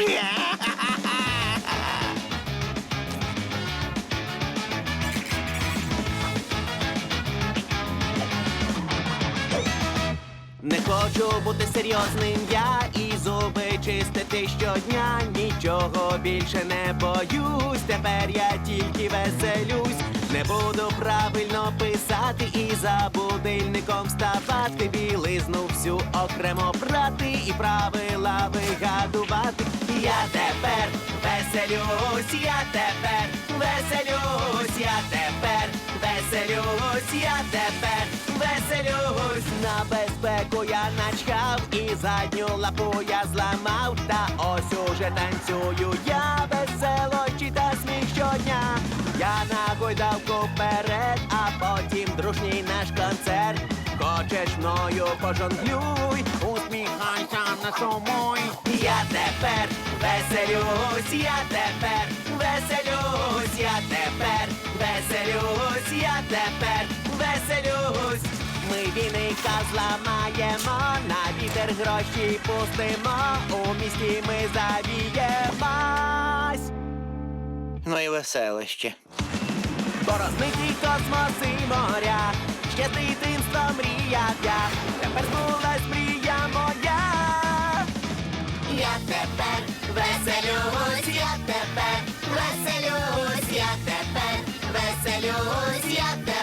Не хочу бути серйозним я і зуби чистити щодня. Нічого більше не боюсь. Тепер я тільки веселюсь. Не буду правильно писати і за будильником вставати. Білизну всю окремо брати і правила веселюсь, я тепер веселюсь, я тепер веселюсь, я тепер веселюсь. На безпеку я начхав і задню лапу я зламав. Та ось уже танцюю я весело чи та сміх щодня. Я на гойдалку вперед, а потім дружній наш концерт. Хочеш мною пожонглюй, усміхайся, не сумуй. Я тепер веселюсь, я тепер веселюсь, я тепер веселюсь, я тепер веселюсь. Ми віника зламаємо, на вітер гроші пустимо, у місті ми завіємось. Ну і веселище. Порозмиті космоси моря, ще з дитинства мріяв я. Тепер збулась я тепер, веселюсь я тепер, веселюсь я тепер, веселюсь я тепер.